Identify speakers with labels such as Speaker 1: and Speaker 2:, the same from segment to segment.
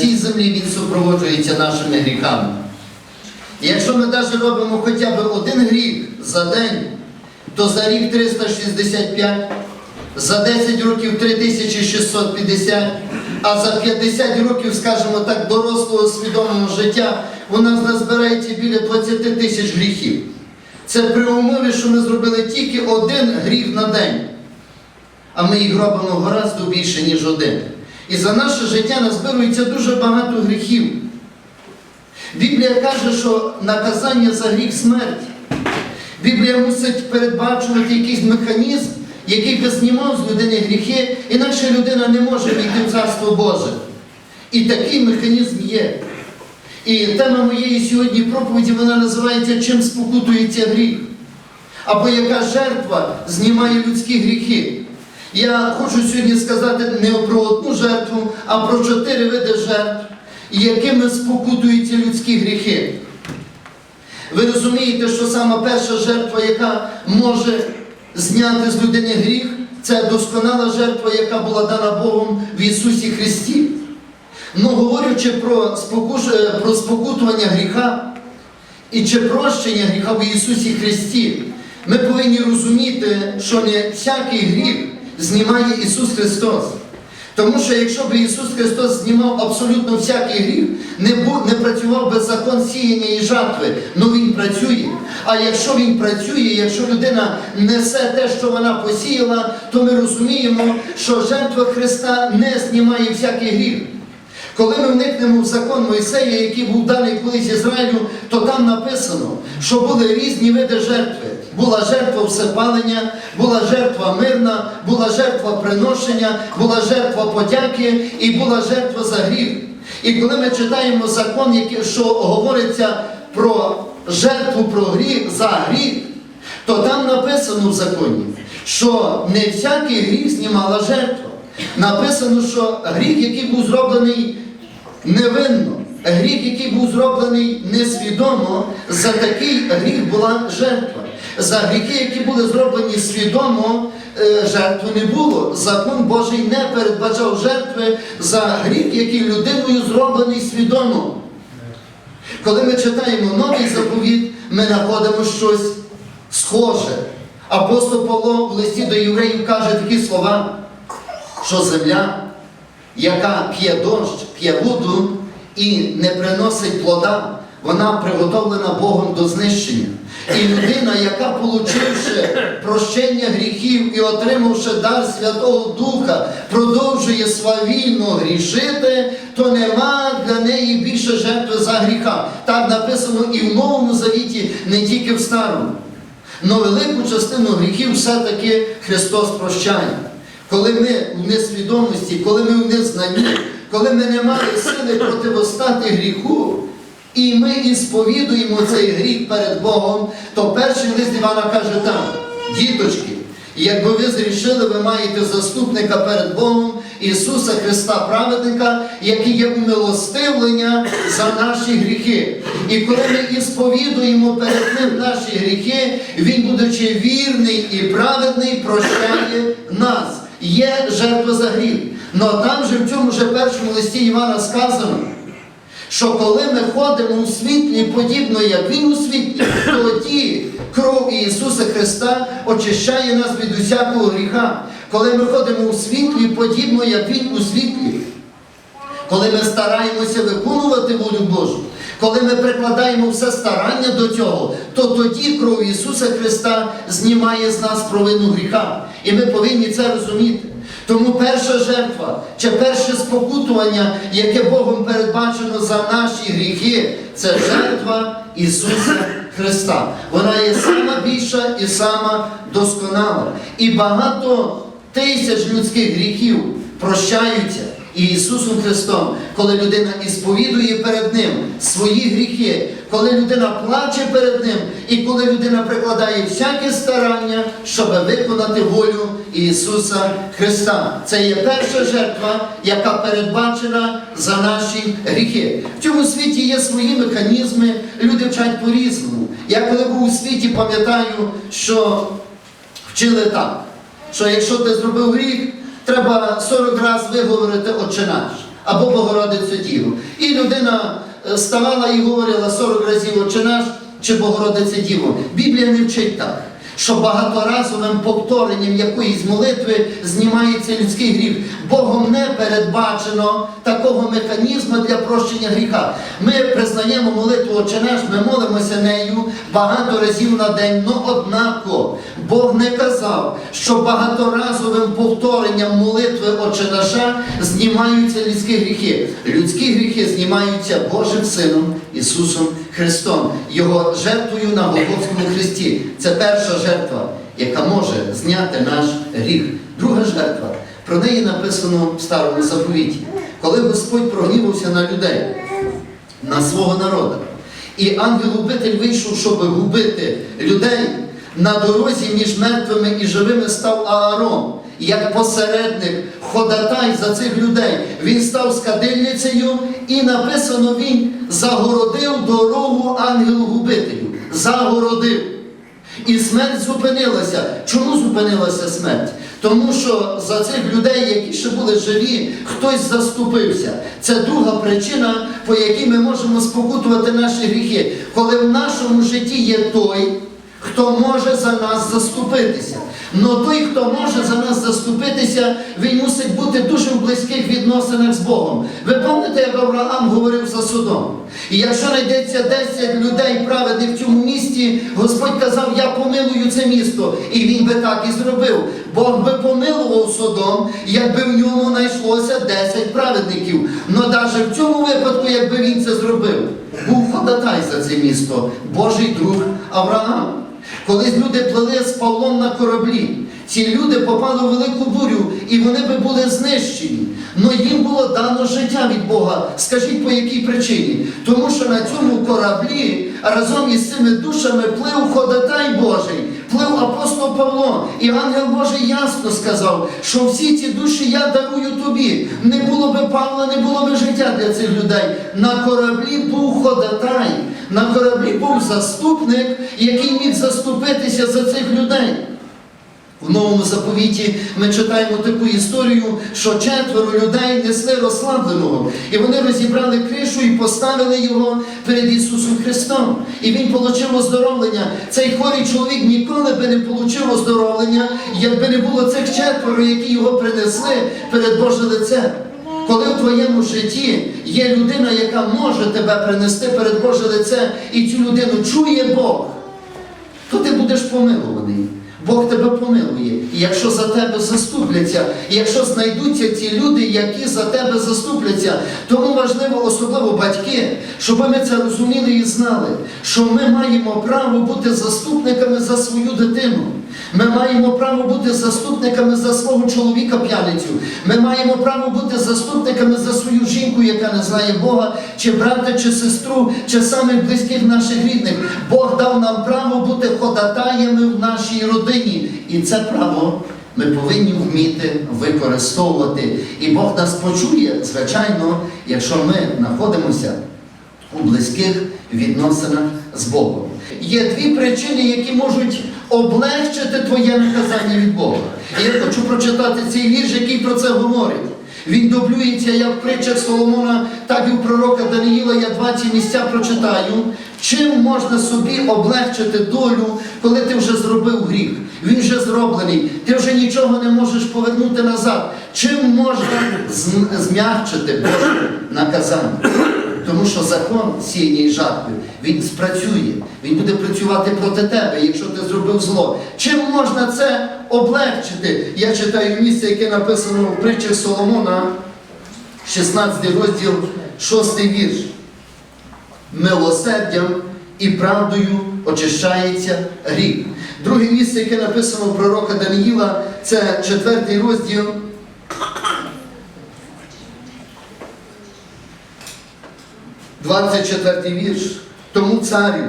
Speaker 1: цій землі, він супроводжується нашими гріхами. І якщо ми навіть робимо хоча б один гріх за день, то за рік 365, за 10 років 3650, а за 50 років, скажімо так, дорослого свідомого життя у нас назбирається біля 20 тисяч гріхів. Це при умові, що ми зробили тільки один гріх на день, а ми їх робимо гораздо більше, ніж один. І за наше життя назбирується дуже багато гріхів. Біблія каже, що наказання за гріх смерть. Біблія мусить передбачувати якийсь механізм, який би знімав з людини гріхи, інакше людина не може війти в Царство Боже. І такий механізм є. І тема моєї сьогодні проповіді вона називається Чим спокутується гріх? Або яка жертва знімає людські гріхи. Я хочу сьогодні сказати не про одну жертву, а про чотири види жертв, якими спокутуються людські гріхи. Ви розумієте, що сама перша жертва, яка може зняти з людини гріх, це досконала жертва, яка була дана Богом в Ісусі Христі. Ну, говорячи про, спокуш... про спокутування гріха і чи прощення гріха в Ісусі Христі, ми повинні розуміти, що не всякий гріх знімає Ісус Христос. Тому що якщо б Ісус Христос знімав абсолютно всякий гріх, не, бу- не працював би закон сіяння і жатви, ну Він працює. А якщо Він працює, якщо людина несе те, що вона посіяла, то ми розуміємо, що жертва Христа не знімає всякий гріх. Коли ми вникнемо в закон Мойсея, який був даний колись Ізраїлю, то там написано, що були різні види жертви. Була жертва всепалення, була жертва мирна, була жертва приношення, була жертва подяки і була жертва за гріх. І коли ми читаємо закон, що говориться про жертву про гріх за гріх, то там написано в законі, що не всякий гріх знімала жертва. Написано, що гріх, який був зроблений невинно, гріх, який був зроблений несвідомо, за такий гріх була жертва. За гріхи, які були зроблені свідомо, е, жертви не було. Закон Божий не передбачав жертви за гріх, який людиною зроблений свідомо. Коли ми читаємо новий заповіт, ми знаходимо щось схоже. Апостол Павло в листі до євреїв каже такі слова, що земля, яка п'є дощ, п'є воду і не приносить плода, вона приготовлена Богом до знищення. І людина, яка, получивши прощення гріхів і отримавши дар Святого Духа, продовжує свавільно грішити, то нема для неї більше жертви за гріха. Так написано і в Новому Завіті, не тільки в Старому. Но велику частину гріхів все-таки Христос прощає. Коли ми в несвідомості, коли ми в незнанні, коли ми не мали сили противостати гріху, і ми і сповідуємо цей гріх перед Богом, то перший лист Івана каже так, діточки, якби ви зрішили, ви маєте заступника перед Богом Ісуса Христа, праведника, який є умилостивлення за наші гріхи. І коли ми і сповідуємо перед Ним наші гріхи, Він, будучи вірний і праведний, прощає нас. Є жертва за гріх. Но там же в цьому же першому листі Івана сказано, що коли ми ходимо у світлі, подібно як Він у світлі, тоді кров Ісуса Христа очищає нас від усякого гріха. Коли ми ходимо у світлі, подібно як Він у світлі. Коли ми стараємося виконувати волю Божу, коли ми прикладаємо все старання до цього, то тоді кров Ісуса Христа знімає з нас провину гріха. І ми повинні це розуміти. Тому перша жертва чи перше спокутування, яке Богом передбачено за наші гріхи, це жертва Ісуса Христа. Вона є сама більша і сама досконала. І багато тисяч людських гріхів прощаються. І Ісусом Христом, коли людина ісповідує перед Ним свої гріхи, коли людина плаче перед Ним, і коли людина прикладає всяке старання, щоб виконати волю Ісуса Христа. Це є перша жертва, яка передбачена за наші гріхи. В цьому світі є свої механізми, люди вчать по-різному. Я коли був у світі, пам'ятаю, що вчили так, що якщо ти зробив гріх, треба 40 разів виговорити «Отче наш» або Богородицю Діву. І людина е, ставала і говорила 40 разів «Отче наш» чи Богородиця Діву. Біблія не вчить так. Що багаторазовим повторенням якоїсь молитви знімається людський гріх. Богом не передбачено такого механізму для прощення гріха. Ми признаємо молитву «Отче ми молимося нею багато разів на день. Ну однако Бог не казав, що багаторазовим повторенням молитви «Отче наша» знімаються людські гріхи. Людські гріхи знімаються Божим Сином Ісусом Христом, Його жертвою на Голгофському Христі. Це перша жертва, яка може зняти наш гріх. Друга жертва. Про неї написано в старому заповіті, коли Господь прогнівався на людей, на свого народу. І ангел-убитель вийшов, щоб губити людей. На дорозі між мертвими і живими став Аарон, як посередник, ходатай за цих людей. Він став з кадильницею і написано, він загородив дорогу ангелу-губителю. Загородив. І смерть зупинилася. Чому зупинилася смерть? Тому що за цих людей, які ще були живі, хтось заступився. Це друга причина, по якій ми можемо спокутувати наші гріхи. Коли в нашому житті є той, хто може за нас заступитися. Но той, хто може за нас заступитися, він мусить бути дуже в близьких відносинах з Богом. Ви пам'ятаєте, як Авраам говорив за судом? І якщо знайдеться 10 людей праведних в цьому місті, Господь казав, я помилую це місто. І він би так і зробив. Бог би помилував судом, якби в ньому знайшлося 10 праведників. Но навіть в цьому випадку, якби він це зробив, був ходатай за це місто, Божий друг Авраам. Колись люди плили з Павлом на кораблі, ці люди попали у велику бурю, і вони би були знищені. Но їм було дано життя від Бога. Скажіть по якій причині? Тому що на цьому кораблі разом із цими душами плив ходатай Божий, плив апостол Павло. І ангел Божий ясно сказав, що всі ці душі я дарую тобі. Не було би Павла, не було би життя для цих людей. На кораблі був ходатай, на кораблі був заступник, який міг заступитися за цих людей. В новому заповіті ми читаємо таку історію, що четверо людей несли розслабленого, і вони розібрали кришу і поставили його перед Ісусом Христом. І він отримав оздоровлення. Цей хворий чоловік ніколи би не отримав оздоровлення, якби не було цих четверо, які його принесли перед Боже лице. Коли в твоєму житті є людина, яка може тебе принести перед Боже лице, і цю людину чує Бог, то ти будеш помилуваний. Бог тебе помилує. І якщо за тебе заступляться, і якщо знайдуться ці люди, які за тебе заступляться, тому важливо, особливо батьки, щоб ми це розуміли і знали, що ми маємо право бути заступниками за свою дитину. Ми маємо право бути заступниками за свого чоловіка п'яницю. Ми маємо право бути заступниками за свою жінку, яка не знає Бога, чи брата, чи сестру, чи самих близьких наших рідних. Бог дав нам право бути ходатаями в нашій родині. І це право ми повинні вміти використовувати. І Бог нас почує, звичайно, якщо ми знаходимося у близьких відносинах з Богом. Є дві причини, які можуть облегчити твоє наказання від Бога. І я хочу прочитати цей вірш, який про це говорить. Він дублюється як в притчах Соломона, так і у пророка Даниїла. Я два ці місця прочитаю. Чим можна собі облегчити долю, коли ти вже зробив гріх? Він вже зроблений, ти вже нічого не можеш повернути назад. Чим можна зм'ягчити Боже наказання? Тому що закон сіяння і жатви, він спрацює, він буде працювати проти тебе, якщо ти зробив зло. Чим можна це облегчити? Я читаю місце, яке написано в притчах Соломона, 16 розділ, 6 вірш. Милосердям і правдою очищається гріх. Друге місце, яке написано у пророка Даниїла, це 4 розділ. Двадцять четвертий вірш. Тому царю,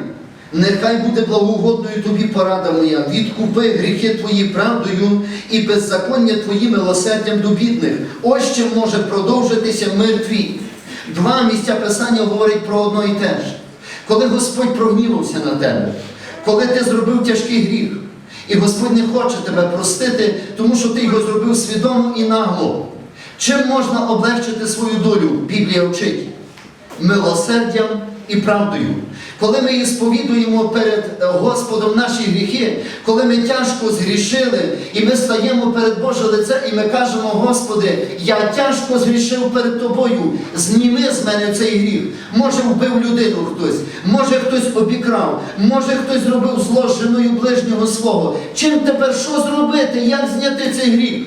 Speaker 1: нехай буде благоугодною тобі порада моя, відкупи гріхи твої правдою і беззаконня твої милосердям до бідних. Ось чим може продовжитися мир твій. Два місця Писання говорять про одно і те ж. Коли Господь прогнівався на тебе, коли ти зробив тяжкий гріх, І Господь не хоче тебе простити, тому що ти його зробив свідомо і нагло. Чим можна облегчити свою долю? Біблія вчить милосердям і правдою. Коли ми її сповідуємо перед е, Господом наші гріхи, коли ми тяжко згрішили, і ми стаємо перед Боже лице, і ми кажемо, Господи, я тяжко згрішив перед Тобою, зніми з мене цей гріх. Може, вбив людину хтось, може хтось обікрав, може хтось зробив зло з ближнього свого. Чим тепер що зробити? Як зняти цей гріх?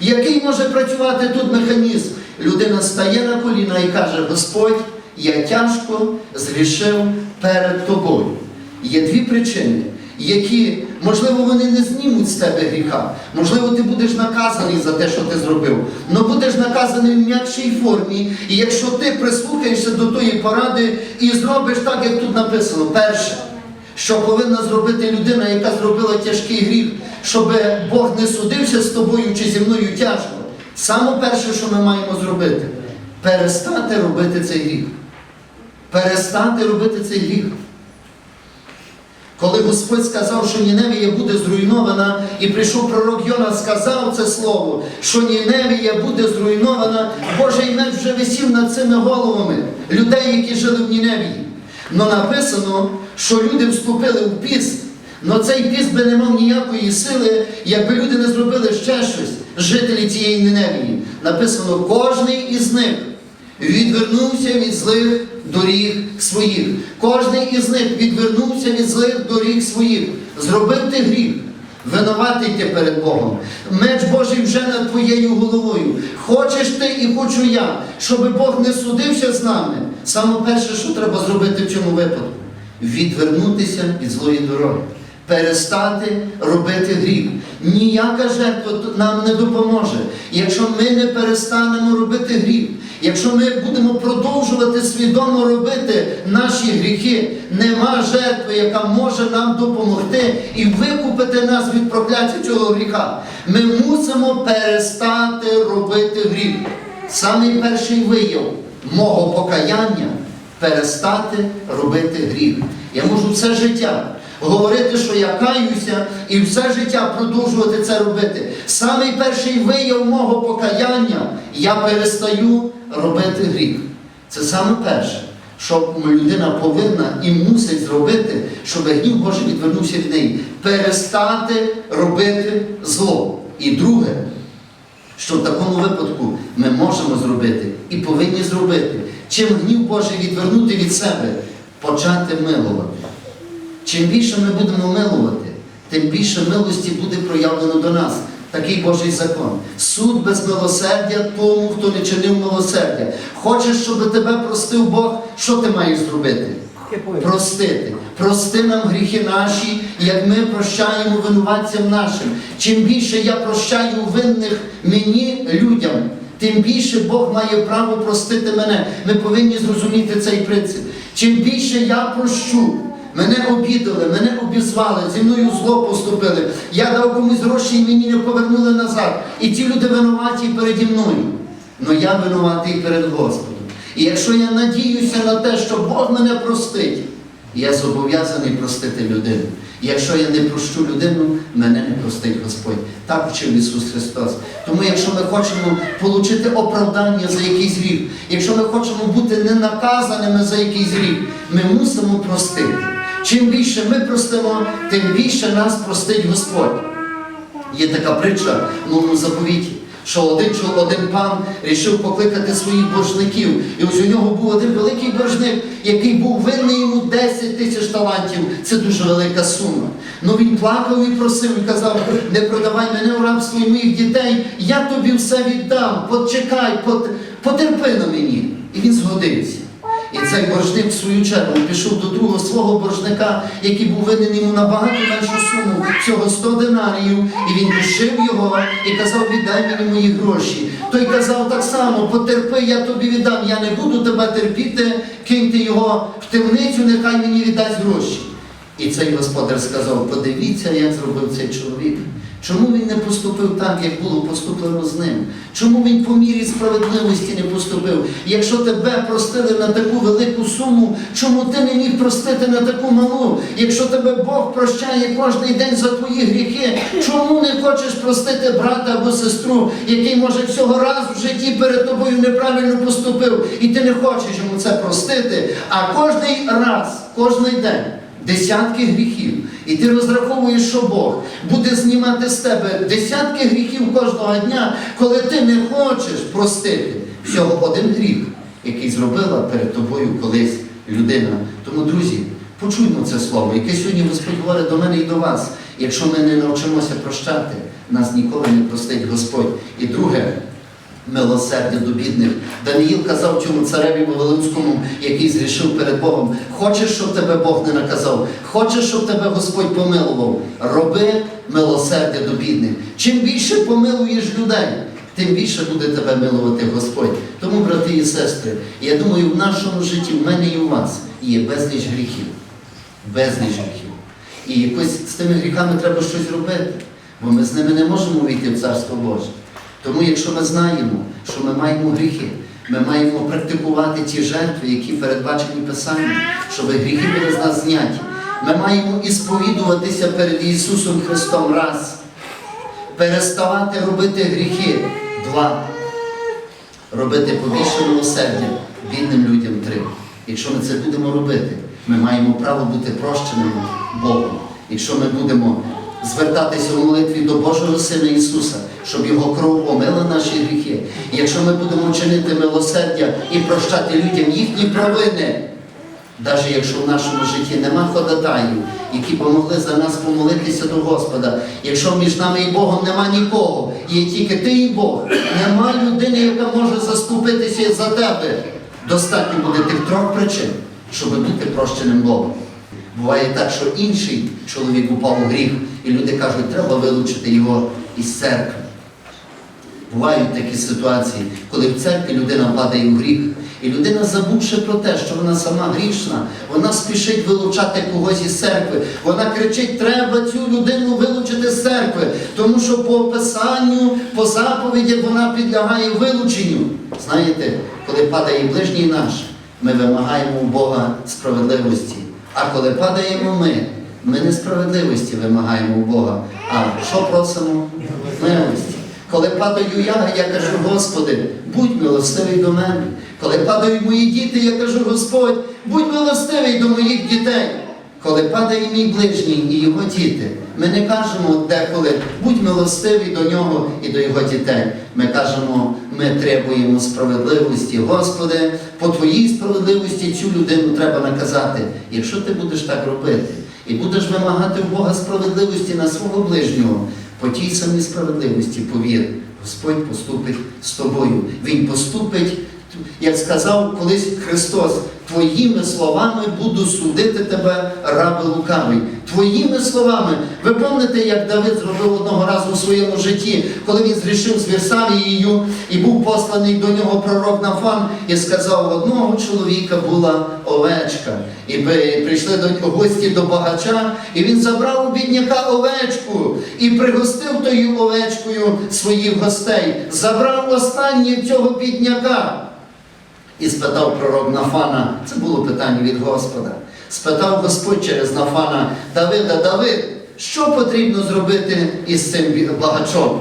Speaker 1: Який може працювати тут механізм? Людина стає на коліна і каже: Господь, я тяжко згрішив перед тобою. Є дві причини, які, можливо, вони не знімуть з тебе гріха. Можливо, ти будеш наказаний за те, що ти зробив. але будеш наказаний в м'якшій формі. І якщо ти прислухаєшся до тої поради і зробиш так, як тут написано, перше, що повинна зробити людина, яка зробила тяжкий гріх, щоб Бог не судився з тобою чи зі мною тяжко. Саме перше, що ми маємо зробити, перестати робити цей гріх. Перестати робити цей гріх. Коли Господь сказав, що Ніневія буде зруйнована, і прийшов пророк Йона, сказав це слово, що Ніневія буде зруйнована, Божий меч вже висів над цими головами людей, які жили в Ніневії. Но написано, що люди вступили в піст, но цей піст би не мав ніякої сили, якби люди не зробили ще щось, жителі цієї Ніневії. Написано, кожний із них відвернувся від злих доріг своїх. Кожний із них відвернувся від злих доріг своїх. Зробив ти гріх. Винуватий ти перед Богом. Меч Божий вже над твоєю головою. Хочеш ти і хочу я, щоб Бог не судився з нами. Саме перше, що треба зробити в цьому випадку відвернутися від злої дороги. Перестати робити гріх. Ніяка жертва нам не допоможе. Якщо ми не перестанемо робити гріх, якщо ми будемо продовжувати свідомо робити наші гріхи, нема жертви, яка може нам допомогти і викупити нас від прокляття цього гріха. Ми мусимо перестати робити гріх. Самий перший вияв мого покаяння перестати робити гріх. Я можу все життя говорити, що я каюся, і все життя продовжувати це робити. Самий перший вияв мого покаяння я перестаю робити гріх. Це саме перше, що людина повинна і мусить зробити, щоб гнів Божий відвернувся від неї. Перестати робити зло. І друге, що в такому випадку ми можемо зробити і повинні зробити. Чим гнів Божий відвернути від себе, почати милувати. Чим більше ми будемо милувати, тим більше милості буде проявлено до нас. Такий Божий закон. Суд без милосердя тому, хто не чинив милосердя. Хочеш, щоб тебе простив Бог, що ти маєш зробити? Простити. Прости нам гріхи наші, як ми прощаємо винуватцям нашим. Чим більше я прощаю винних мені людям, тим більше Бог має право простити мене. Ми повинні зрозуміти цей принцип. Чим більше я прощу, мене обідали, мене обізвали, зі мною зло поступили. Я дав комусь гроші і мені не повернули назад. І ті люди винуваті переді мною. Но я винуватий перед Господом. І якщо я надіюся на те, що Бог мене простить, я зобов'язаний простити людину. І якщо я не прощу людину, мене не простить Господь. Так вчив Ісус Христос. Тому якщо ми хочемо отримати оправдання за якийсь гріх, якщо ми хочемо бути не наказаними за якийсь гріх, ми мусимо простити. Чим більше ми простимо, тим більше нас простить Господь. Є така притча в новому заповіті, що один, один пан рішив покликати своїх боржників. І ось у нього був один великий боржник, який був винний йому 10 тисяч талантів. Це дуже велика сума. Ну він плакав і просив і казав: не продавай мене у рабство і моїх дітей, я тобі все віддам, почекай, потерпи на мені. І він згодився. І цей боржник в свою чергу пішов до другого свого боржника, який був винен йому набагато меншу суму, всього 100 динаріїв, і він душив його і казав, віддай мені мої гроші. Той казав так само, потерпи, я тобі віддам, я не буду тебе терпіти, киньте його в темницю, нехай мені віддасть гроші. І цей господар сказав, подивіться, як зробив цей чоловік. Чому він не поступив так, як було поступлено з ним? Чому він по мірі справедливості не поступив? Якщо тебе простили на таку велику суму, чому ти не міг простити на таку малу? Якщо тебе Бог прощає кожен день за твої гріхи, чому не хочеш простити брата або сестру, який може всього раз в житті перед тобою неправильно поступив, і ти не хочеш йому це простити, а кожний раз, кожний день. Десятки гріхів. І ти розраховуєш, що Бог буде знімати з тебе десятки гріхів кожного дня, коли ти не хочеш простити всього один гріх, який зробила перед тобою колись людина. Тому, друзі, почуймо це слово, яке сьогодні Господь говорить до мене і до вас. Якщо ми не навчимося прощати, нас ніколи не простить Господь. І друге, милосердя до бідних. Даниїл казав цьому цареві Вавилонському, який зрішив перед Богом, хочеш, щоб тебе Бог не наказав, хочеш, щоб тебе Господь помилував, роби милосердя до бідних. Чим більше помилуєш людей, тим більше буде тебе милувати Господь. Тому, брати і сестри, я думаю, в нашому житті, в мене і у вас є безліч гріхів. Безліч гріхів. І якось з тими гріхами треба щось робити, бо ми з ними не можемо війти в Царство Боже. Тому, якщо ми знаємо, що ми маємо гріхи, ми маємо практикувати ті жертви, які передбачені Писанням, щоб гріхи були з нас зняті. Ми маємо ісповідуватися перед Ісусом Христом раз, переставати робити гріхи два, робити побільше милосердя бідним людям три. Якщо ми це будемо робити, ми маємо право бути прощеними Богом. Якщо ми будемо звертатися у молитві до Божого Сина Ісуса, щоб Його кров омила наші гріхи. Якщо ми будемо чинити милосердя і прощати людям їхні провини, навіть якщо в нашому житті нема ходатаїв, які помогли за нас помолитися до Господа, якщо між нами і Богом нема нікого, є тільки ти і Бог, нема людини, яка може заступитися за тебе. Достатньо буде тих трьох причин, щоб бути прощеним Богом. Буває так, що інший чоловік упав у гріх, і люди кажуть, треба вилучити його із церкви. Бувають такі ситуації, коли в церкві людина падає у гріх, і людина, забувши про те, що вона сама грішна, вона спішить вилучати когось із церкви. Вона кричить, треба цю людину вилучити з церкви, тому що по описанню, по заповіді вона підлягає вилученню. Знаєте, коли падає ближній наш, ми вимагаємо у Бога справедливості. А коли падаємо ми, ми не справедливості вимагаємо у Бога. А що просимо? Милості. Коли падаю я, я кажу, Господи, будь милостивий до мене. Коли падають мої діти, я кажу, Господь, будь милостивий до моїх дітей. Коли падає мій ближній і його діти, ми не кажемо деколи, будь милостивий до нього і до його дітей. Ми кажемо, ми требуємо справедливості. Господи, по твоїй справедливості цю людину треба наказати. Якщо ти будеш так робити і будеш вимагати в Бога справедливості на свого ближнього, по тій самій справедливості, повір, Господь поступить з тобою. Він поступить, як сказав колись Христос, твоїми словами буду судити тебе, раби лукавий. Твоїми словами. Ви пам'ятаєте, як Давид зробив одного разу у своєму житті, коли він зрішив з Вірсавією і був посланий до нього пророк Нафан і сказав, одного чоловіка була овечка. І прийшли до гості до багача, і він забрав у бідняка овечку і пригостив тою овечкою своїх гостей. Забрав останнє цього бідняка. І спитав пророк Нафана, це було питання від Господа. Спитав Господь через Нафана, Давида, Давид, що потрібно зробити із цим багачом?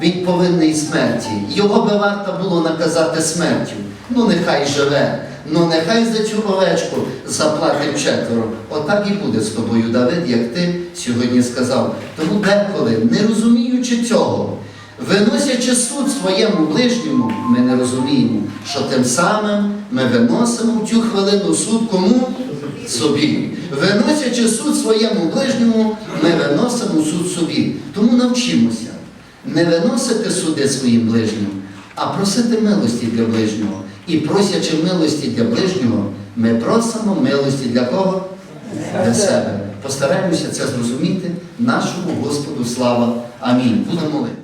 Speaker 1: Він повинний смерті. Його би варто було наказати смертю. Ну нехай живе, ну нехай за цю овечку заплатить четверо. Отак і буде з тобою, Давид, як ти сьогодні сказав. Тому деколи, не розуміючи цього, виносячи суд своєму ближньому, ми не розуміємо, що тим самим ми виносимо в цю хвилину суд кому? Собі. Виносячи суд своєму ближньому, ми виносимо суд собі. Тому навчимося не виносити суди своїм ближнім, а просити милості для ближнього. І просячи милості для ближнього, ми просимо милості для кого? Для себе. Постараємося це зрозуміти нашому Господу слава. Амінь. Будемо молити.